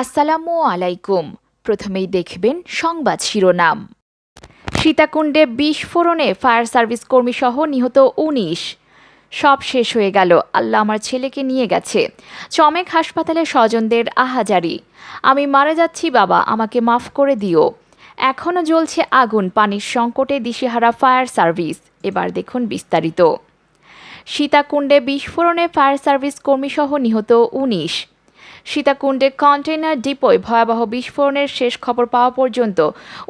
আসসালামু আলাইকুম। প্রথমেই দেখবেন সংবাদ শিরোনাম। সীতাকুণ্ডে বিস্ফোরণে ফায়ার সার্ভিস কর্মীসহ নিহত উনিশ। সব শেষ হয়ে গেল। আল্লাহ আমার ছেলেকে নিয়ে গেছে। চমেক হাসপাতালে স্বজনদের আহাজারি। আমি মারা যাচ্ছি, বাবা, আমাকে মাফ করে দিও। এখনও জ্বলছে আগুন, পানির সংকটে দিশেহারা ফায়ার সার্ভিস। এবার দেখুন বিস্তারিত। সীতাকুণ্ডে বিস্ফোরণে ফায়ার সার্ভিস কর্মীসহ নিহত উনিশ। সীতাকুণ্ডে কন্টেইনার ডিপোয় ভয়াবহ বিস্ফোরণের শেষ খবর পাওয়া পর্যন্ত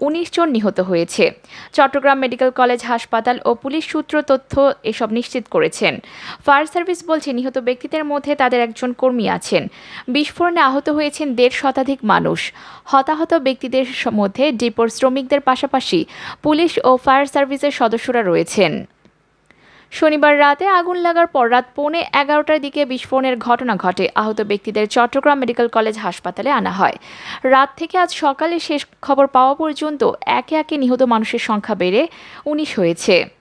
উনিশ জন নিহত হয়েছে। চট্টগ্রাম মেডিকেল কলেজ হাসপাতাল ও পুলিশ সূত্র তথ্য এসব নিশ্চিত করেছেন। ফায়ার সার্ভিস বলছে, নিহত ব্যক্তিদের মধ্যে তাদের একজন কর্মী আছেন। বিস্ফোরণে আহত হয়েছেন দেড় শতাধিক মানুষ। হতাহত ব্যক্তিদের মধ্যে ডিপোর শ্রমিকদের পাশাপাশি পুলিশ ও ফায়ার সার্ভিসের সদস্যরা রয়েছেন। শনিবার রাতে আগুন লাগার পর রাত পৌনে এগারোটার দিকে বিস্ফোরণের ঘটনা ঘটে। আহত ব্যক্তিদের চট্টগ্রাম মেডিকেল কলেজ হাসপাতালে আনা হয়। রাত থেকে আজ সকালে শেষ খবর পাওয়া পর্যন্ত একে একে নিহত মানুষের সংখ্যা বেড়ে উনিশ হয়েছে।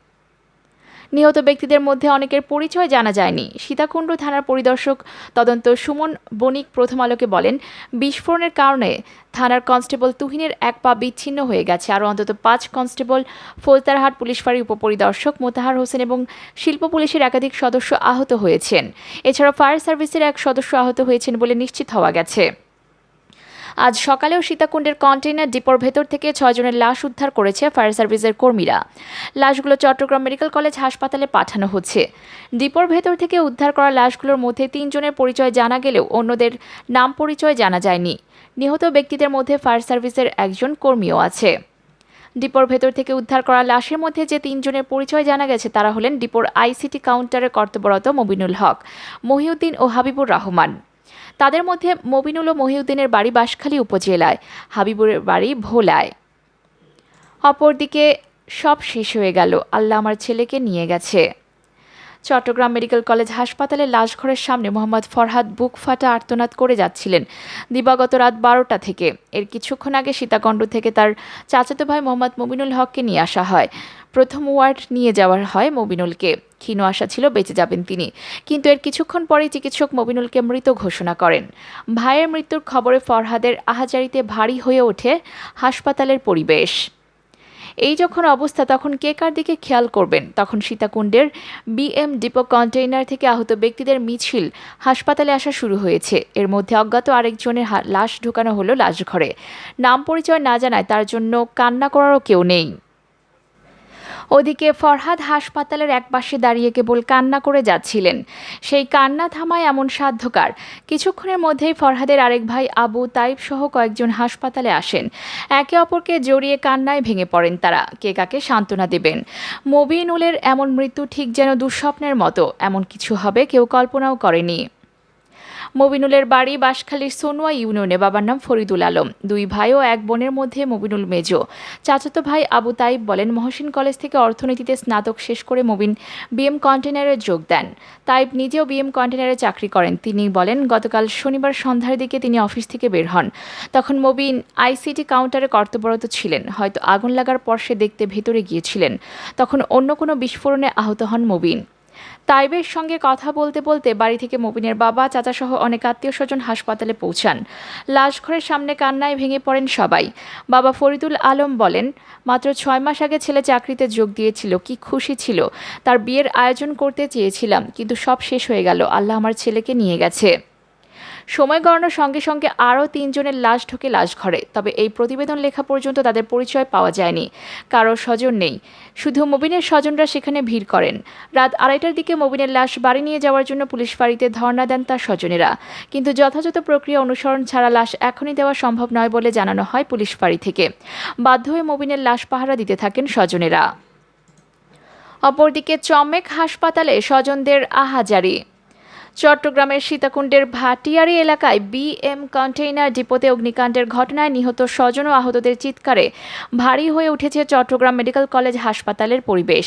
নিহত ব্যক্তিদের মধ্যে অনেকের পরিচয় জানা যায়নি। সীতাকুণ্ড থানার পরিদর্শক তদন্ত সুমন বণিক প্রথম আলোকে বলেন, বিস্ফোরণের কারণে থানার কনস্টেবল তুহিনের এক পা বিচ্ছিন্ন হয়ে গেছে। আরও অন্তত পাঁচ কনস্টেবল, ফৌজদারহাট পুলিশ ফাঁড়ির উপপরিদর্শক মোতাহার হোসেন এবং শিল্প পুলিশের একাধিক সদস্য আহত হয়েছেন। এছাড়াও ফায়ার সার্ভিসের এক সদস্য আহত হয়েছেন বলে নিশ্চিত হওয়া গেছে। আজ সকালেও সীতাকুণ্ডের কন্টেইনার ডিপোর ভেতর থেকে ছয়জনের লাশ উদ্ধার করেছে ফায়ার সার্ভিসের কর্মীরা। লাশগুলো চট্টগ্রাম মেডিকেল কলেজ হাসপাতালে পাঠানো হচ্ছে। ডিপোর ভেতর থেকে উদ্ধার করা লাশগুলোর মধ্যে তিনজনের পরিচয় জানা গেলেও অন্যদের নাম পরিচয় জানা যায়নি। নিহত ব্যক্তিদের মধ্যে ফায়ার সার্ভিসের একজন কর্মীও আছে। ডিপোর ভেতর থেকে উদ্ধার করা লাশের মধ্যে যে তিনজনের পরিচয় জানা গেছে তারা হলেন ডিপোর আইসিটি কাউন্টারে কর্তব্যরত মবিনুল হক, মহিউদ্দিন ও হাবিবুর রহমান। তাদের মধ্যে মবিনুল ও মহিউদ্দিনের বাড়ি বাঁশখালী উপজেলায়, হাবিবুরের বাড়ি ভোলায়। অপরদিকে সব শেষ হয়ে গেল, আল্লাহ আমার ছেলেকে নিয়ে গেছে। চট্টগ্রাম মেডিকেল কলেজ হাসপাতালের লাশঘরের সামনে মোহাম্মদ ফরহাদ বুক ফাটা আর্তনাদ করে যাচ্ছিলেন দিবাগত রাত বারোটা থেকে। এর কিছুক্ষণ আগে সীতাকণ্ড থেকে তার চাচাতো ভাই মোহাম্মদ মবিনুল হককে নিয়ে আসা হয়। প্রথম ওয়ার্ড নিয়ে যাওয়ার হয় মবিনুলকে ক্ষীণ আশা ছিল বেঁচে যাবেন তিনি। কিন্তু এর কিছুক্ষণ পরেই চিকিৎসক মবিনুলকে মৃত ঘোষণা করেন। ভাইয়ের মৃত্যুর খবরে ফরহাদের আহাজারিতে ভারী হয়ে ওঠে হাসপাতালের পরিবেশ। এই যখন অবস্থা, তখন কে কার দিকে খেয়াল করবেন? তখন সীতাকুণ্ডের বিএম ডিপো কন্টেইনার থেকে আহত ব্যক্তিদের মিছিল হাসপাতালে আসা শুরু হয়েছে। এর মধ্যে অজ্ঞাত আরেকজনের লাশ ঢোকানো হলো লাশঘরে নাম পরিচয় না জানায় তার জন্য কান্না করারও কেউ নেই। ওদিকে ফরহাদ হাসপাতালের একপাশে দাঁড়িয়ে কেবল কান্না করে যাচ্ছিলেন। সেই কান্না থামায় এমন সাধ্যকার। কিছুক্ষণের মধ্যেই ফরহাদের আরেক ভাই আবু তাইব সহ কয়েকজন হাসপাতালে আসেন। একে অপরকে জড়িয়ে কান্নায় ভেঙে পড়েন তারা। কে কাকে সান্ত্বনা দেবেন? মবিনুলের এমন মৃত্যু ঠিক যেন দুঃস্বপ্নের মতো। এমন কিছু হবে কেউ কল্পনাও করেনি। মবিনুলের বাড়ি বাঁশখালীর সোনুয়া ইউনিয়নে, বাবার নাম ফরিদুল আলম। দুই ভাই ও এক বোনের মধ্যে মবিনুল মেজো। চাচাতো ভাই আবু তাইব বলেন, মহসিন কলেজ থেকে অর্থনীতিতে স্নাতক শেষ করে মবিন বিএম কন্টেনারে যোগ দেন। তাইব নিজেও বিএম কন্টেনারে চাকরি করেন। তিনি বলেন, গতকাল শনিবার সন্ধ্যার দিকে তিনি অফিস থেকে বের হন। তখন মবিন আইসিটি কাউন্টারে কর্তব্যরত ছিলেন। হয়তো আগুন লাগার পর সে দেখতে ভেতরে গিয়েছিলেন। তখন অন্য কোনো বিস্ফোরণে আহত হন মবিন। তাইবের সঙ্গে কথা বলতে বলতে বাড়ি থেকে মবিনের বাবা, চাচাসহ অনেক আত্মীয় স্বজন হাসপাতালে পৌঁছান। লাশঘরের সামনে কান্নায় ভেঙে পড়েন সবাই। বাবা ফরিদুল আলম বলেন, মাত্র ছয় মাস আগে ছেলে চাকরিতে যোগ দিয়েছিল, কি খুশি ছিল। তার বিয়ের আয়োজন করতে চেয়েছিলাম, কিন্তু সব শেষ হয়ে গেল, আল্লাহ আমার ছেলেকে নিয়ে গেছে। সময় গড়ানোর সঙ্গে সঙ্গে আরও তিনজনের লাশ ঢোকে লাশ ঘরে। তবে এই প্রতিবেদন লেখা পর্যন্ত তাদের পরিচয় পাওয়া যায়নি। কারও স্বজন নেই। শুধু মবিনের স্বজনরা সেখানে ভিড় করেন। রাত আড়াইটার দিকে মবিনের লাশ বাড়ি নিয়ে যাওয়ার জন্য পুলিশ ফাঁড়িতে ধর্ণা দেন তার স্বজনেরা। কিন্তু যথাযথ প্রক্রিয়া অনুসরণ ছাড়া লাশ এখনই দেওয়া সম্ভব নয় বলে জানানো হয় পুলিশ ফাঁড়ি থেকে। বাধ্য হয়ে মবিনের লাশ পাহারা দিতে থাকেন স্বজনেরা। অপরদিকে চমেক হাসপাতালে স্বজনদের আহাজারি। চট্টগ্রামের সীতাকুণ্ডের ভাটিয়ারি এলাকায় বিএম কন্টেইনার ডিপোতে অগ্নিকাণ্ডের ঘটনায় নিহত স্বজন ও আহতদের চিৎকারে ভারী হয়ে উঠেছে চট্টগ্রাম মেডিকেল কলেজ হাসপাতালের পরিবেশ।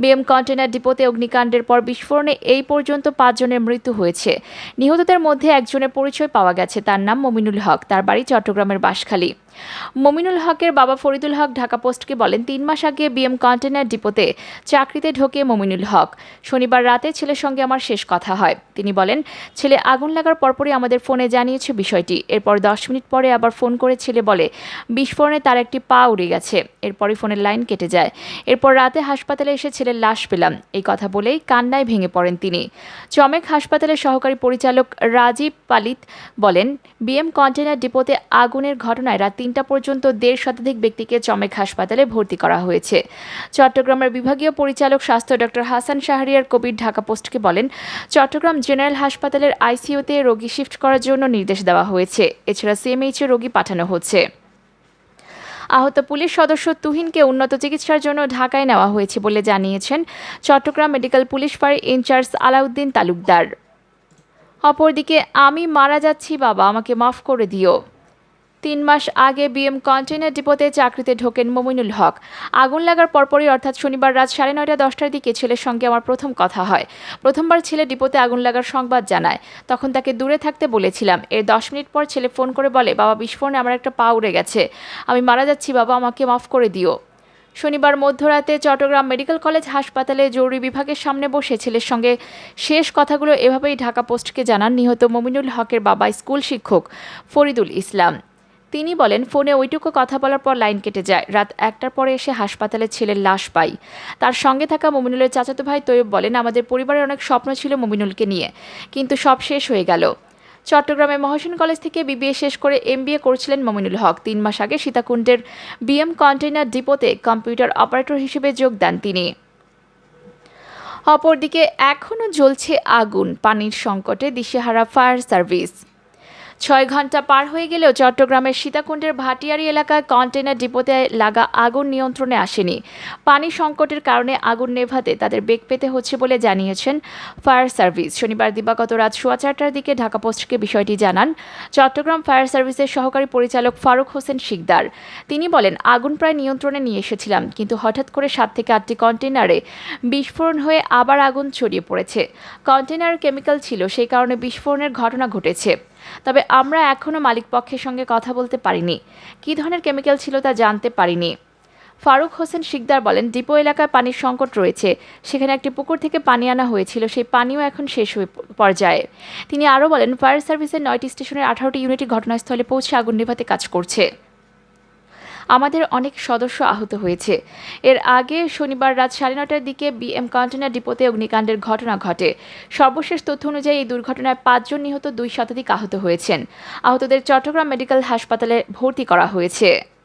বিএম কন্টেইনার ডিপোতে অগ্নিকাণ্ডের পর বিস্ফোরণে এই পর্যন্ত পাঁচজনের মৃত্যু হয়েছে। নিহতদের মধ্যে একজনের পরিচয় পাওয়া গেছে, তার নাম মমিনুল হক, তার বাড়ি চট্টগ্রামের বাঁশখালী। মমিনুল হকের বাবা ফরিদুল হক ঢাকা পোস্টকে বলেন, তিন মাস আগে বিএম কন্টেনার ডিপোতে চাকরিতে ঢোকে মমিনুল হক। শনিবার রাতে ছেলের সঙ্গে আমার শেষ কথা হয়। তিনি বলেন, ছেলে আগুন লাগার পরপরই আমাদের ফোনে জানিয়েছে বিষয়টি। এরপর দশ মিনিট পরে আবার ফোন করে ছেলে বলে, বিস্ফোরণে তার একটি পা উড়ে গেছে। এরপরই ফোনের লাইন কেটে যায়। এরপর রাতে হাসপাতালে এসে ছেলের লাশ পেলাম। এই কথা বলেই কান্নায় ভেঙে পড়েন তিনি। চমেক হাসপাতালের সহকারী পরিচালক রাজীব পালিত বলেন, বিএম কন্টেনার ডিপোতে আগুনের ঘটনায় রাত তিনটা পর্যন্ত দেড় শতাধিক ব্যক্তিকে চমেক হাসপাতালে ভর্তি করা হয়েছে। চট্টগ্রামের বিভাগীয় পরিচালক স্বাস্থ্য ডক্টর হাসান শাহরিয়ার কবির ঢাকা পোস্টকে বলেন, চট্টগ্রাম জেনারেল হাসপাতালের আইসিইউতে রোগী শিফট করার জন্য নির্দেশ দেওয়া হয়েছে। এছাড়া সিএমএইচে রোগী পাঠানো হচ্ছে। আহত পুলিশ সদস্য তুহিনকে উন্নত চিকিৎসার জন্য ঢাকায় নেওয়া হয়েছে বলে জানিয়েছেন চট্টগ্রাম মেডিকেল পুলিশ ফাঁড়ির ইনচার্জ আলাউদ্দিন তালুকদার। অপরদিকে, আমি মারা যাচ্ছি বাবা, আমাকে মাফ করে দিও। তিন মাস আগে বিএম কন্টেনার ডিপোতে চাকরিতে ঢোকেন মমিনুল হক। আগুন লাগার পরপরই, অর্থাৎ শনিবার রাত সাড়ে নয়টা দশটার দিকে ছেলের সঙ্গে আমার প্রথম কথা হয়। প্রথমবার ছেলে ডিপোতে আগুন লাগার সংবাদ জানায়। তখন তাকে দূরে থাকতে বলেছিলাম। এর দশ মিনিট পর ছেলে ফোন করে বলে, বাবা, বিস্ফোরণে আমার একটা পা উড়ে গেছে। আমি মারা যাচ্ছি, বাবা, আমাকে মাফ করে দিও। শনিবার মধ্যরাতে চট্টগ্রাম মেডিকেল কলেজ হাসপাতালে জরুরি বিভাগের সামনে বসে ছেলের সঙ্গে শেষ কথাগুলো এভাবেই ঢাকা পোস্টকে জানান নিহত মমিনুল হকের বাবা স্কুল শিক্ষক ফরিদুল ইসলাম। তিনি বলেন, ফোনে ওইটুকু কথা বলার পর লাইন কেটে যায়। রাত একটার পরে এসে হাসপাতালে ছেলের লাশ পাই। তার সঙ্গে থাকা মমিনুলের চাচাতো ভাই তৈয়ব বলেন, আমাদের পরিবারের অনেক স্বপ্ন ছিল মমিনুলকে নিয়ে, কিন্তু সব শেষ হয়ে গেল। চট্টগ্রামে মহাসিন কলেজ থেকে বিবিএ শেষ করে এমবিএ করছিলেন মমিনুল হক। তিন মাস আগে সীতাকুণ্ডের বিএম কন্টেইনার ডিপোতে কম্পিউটার অপারেটর হিসেবে যোগ দেন তিনি। অপরদিকে, এখনও জ্বলছে আগুন, পানির সংকটে দিশেহারা ফায়ার সার্ভিস। ছয় ঘণ্টা পার হয়ে গেলেও চট্টগ্রামের সীতাকুণ্ডের ভাটিয়ারি এলাকায় কন্টেনার ডিপোতে লাগা আগুন নিয়ন্ত্রণে আসেনি। পানি সংকটের কারণে আগুন নেভাতে তাদের বেগ পেতে হচ্ছে বলে জানিয়েছেন ফায়ার সার্ভিস। শনিবার দিবাগত রাত সোয়া চারটার দিকে ঢাকা পোস্টকে বিষয়টি জানান চট্টগ্রাম ফায়ার সার্ভিসের সহকারী পরিচালক ফারুক হোসেন শিকদার। তিনি বলেন, আগুন প্রায় নিয়ন্ত্রণে নিয়ে এসেছিলাম, কিন্তু হঠাৎ করে সাত থেকে আটটি কন্টেনারে বিস্ফোরণ হয়ে আবার আগুন ছড়িয়ে পড়েছে। কন্টেনার কেমিক্যাল ছিল, সেই কারণে বিস্ফোরণের ঘটনা ঘটেছে। তবে আমরা এখনও মালিকপক্ষের সঙ্গে কথা বলতে পারিনি। কী ধরনের কেমিক্যাল ছিল তা জানতে পারিনি। ফারুক হোসেন শিকদার বলেন, ডিপো এলাকায় পানির সংকট রয়েছে। সেখানে একটি পুকুর থেকে পানি আনা হয়েছিল। সেই পানিও এখন শেষ হয়ে পর্যায়ে। তিনি আরও বলেন, ফায়ার সার্ভিসের নয়টি স্টেশনের আঠারোটি ইউনিটি ঘটনাস্থলে পৌঁছে আগুন নেভাতে কাজ করছে। আমাদের অনেক সদস্য আহত হয়েছে। এর আগে শনিবার রাত সাড়ে নটার দিকে বিএম কন্টেনার ডিপোতে অগ্নিকাণ্ডের ঘটনা ঘটে। সর্বশেষ তথ্য অনুযায়ী এই দুর্ঘটনায় পাঁচজন নিহত, দুই শতাধিক আহত হয়েছেন। আহতদের চট্টগ্রাম মেডিকেল হাসপাতালে ভর্তি করা হয়েছে।